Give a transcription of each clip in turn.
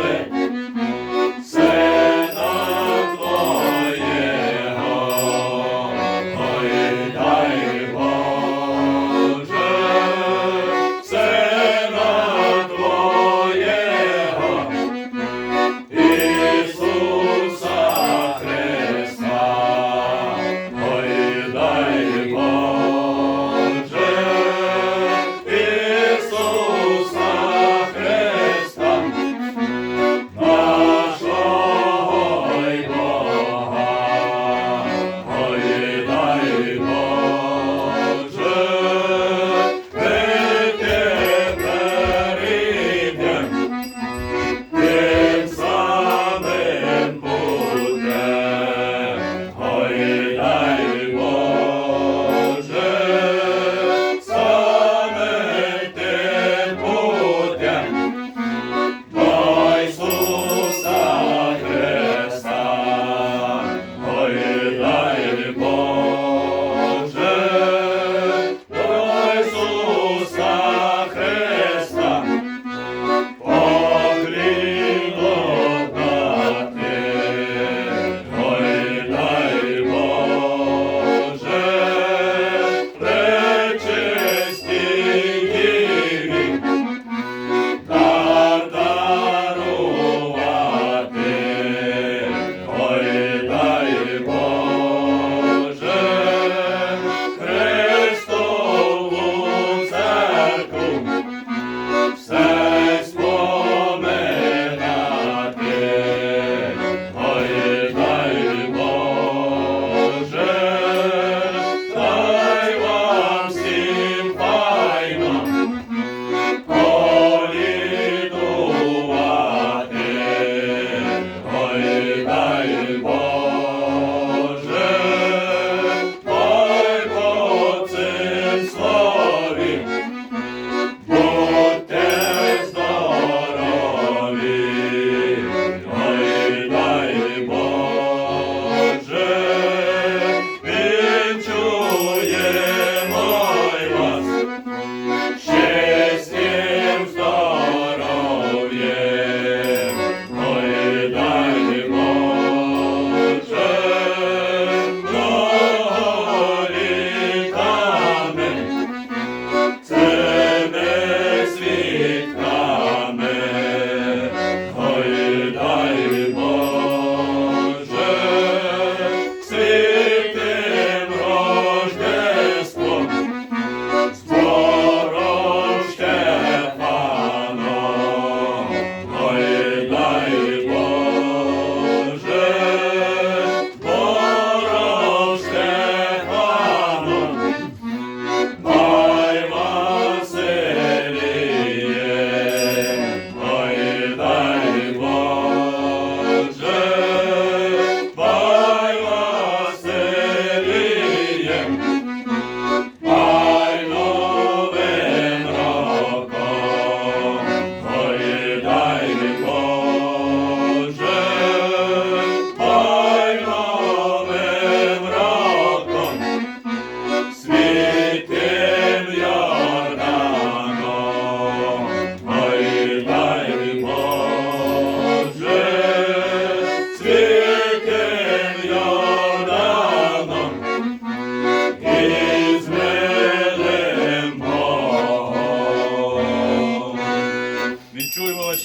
Amen.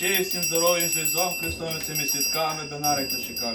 Вінчуємо всім здоров'ям, з Різдвом Христовим, цими святками, Бенарик та Чекаль.